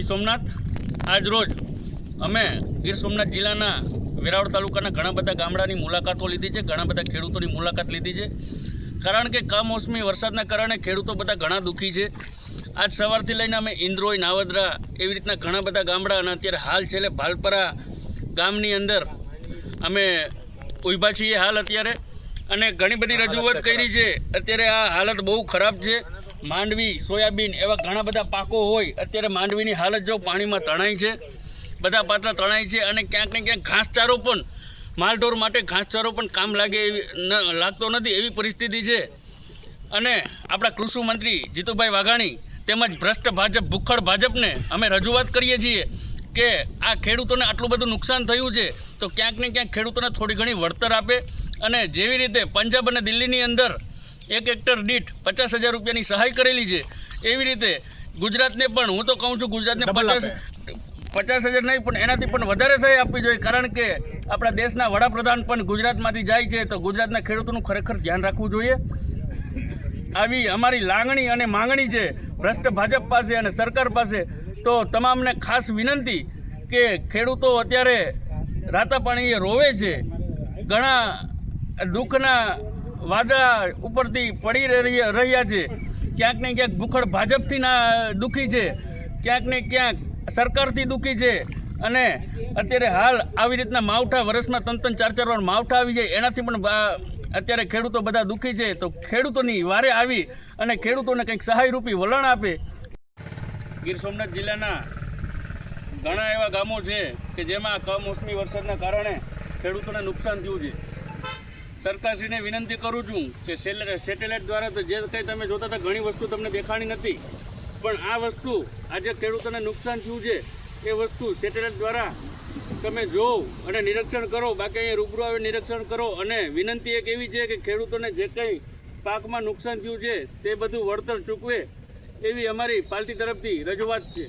જય સોમનાથ. આજ રોજ અમે ગીર સોમનાથ જિલ્લાના વેરાવળ તાલુકાના ઘણા બધા ગામડાની મુલાકાતો લીધી છે ઘણા બધા ખેડૂતોની મુલાકાત લીધી છે. કારણ કે કમોસમી વરસાદના કારણે ખેડૂતો બધા ઘણા દુઃખી છે. આજ સવારથી લઈને અમે ઇન્દ્રોય નાવદરા એવી રીતના ઘણા બધા ગામડા અને અત્યારે હાલ છેલ્લે ભાલપરા ગામની અંદર અમે ઊભા છીએ હાલ અત્યારે. અને ઘણી બધી રજૂઆત કરી છે. અત્યારે આ હાલત બહુ ખરાબ છે. માંડવી, સોયાબીન એવા ઘણા બધા પાકો હોય, અત્યારે માંડવીની હાલત જો પાણીમાં તણાઈ છે, બધા પાત્ર તણાય છે અને ક્યાંક ને ક્યાંક ઘાસચારો પણ, માલઢોર માટે ઘાસચારો પણ કામ લાગે એવી લાગતો નથી એવી પરિસ્થિતિ છે. અને આપણા કૃષિ મંત્રી જીતુભાઈ વાઘાણી તેમજ ભ્રષ્ટ ભાજપ, ભૂખડ ભાજપને અમે રજૂઆત કરીએ છીએ કે આ ખેડૂતોને આટલું બધું નુકસાન થયું છે, તો ક્યાંક ને ક્યાંક ખેડૂતોને થોડી ઘણી વળતર આપે અને જેવી રીતે પંજાબ અને દિલ્હીની અંદર એક હેક્ટર દીઠ પચાસ હજાર રૂપિયાની સહાય કરેલી છે. એવી રીતે ગુજરાતને પણ હું તો કહું છું ગુજરાતને પચાસ પચાસ હજાર નહીં પણ એનાથી પણ વધારે સહાય આપવી જોઈએ કારણ કે આપણા દેશના વડાપ્રધાન પણ ગુજરાતમાંથી જાય છે તો ગુજરાતના ખેડૂતોનું ખરેખર ધ્યાન રાખવું જોઈએ. આવી અમારી લાગણી અને માંગણી છે ભ્રષ્ટ ભાજપ પાસે અને સરકાર પાસે તો તમામને ખાસ વિનંતી કે ખેડૂતો અત્યારે રાતા પાણીએ રોવે છે. ઘણા દુઃખના વાદળા ઉપરથી પડી રહી- રહ્યા છે. ક્યાંક ને ક્યાંક ભૂખડ ભાજપથી ના દુઃખી છે. ક્યાંક ને ક્યાંક સરકારથી દુઃખી છે. અને અત્યારે હાલ આવી રીતના માવઠા વર્ષમાં ત્રણ ત્રણ ચાર ચાર વાર માવઠા આવી જાય. એનાથી પણ અત્યારે ખેડૂતો બધા દુઃખી છે. તો ખેડૂતોની વારે આવી અને ખેડૂતોને કંઈક સહાયરૂપી વલણ આપે. ગીર સોમનાથ જિલ્લાના ઘણા એવા ગામો છે કે જેમાં કમોસમી વરસાદના કારણે ખેડૂતોને નુકસાન થયું છે. સરકારશ્રીને વિનંતી કરું છું કે સેટેલાઇટ દ્વારા તો જે કંઈ તમે જોતા હતા ઘણી વસ્તુ તમને દેખાણી નથી. પણ આ વસ્તુ આજે ખેડૂતોને નુકસાન થયું છે. એ વસ્તુ સેટેલાઇટ દ્વારા તમે જોવો અને નિરીક્ષણ કરો. બાકી અહીંયા રૂબરૂ આવે નિરીક્ષણ કરો. અને વિનંતી એક એવી છે કે ખેડૂતોને જે કંઈ પાકમાં નુકસાન થયું છે, તે બધું વળતર ચૂકવે એવી અમારી પાર્ટી તરફથી રજૂઆત છે.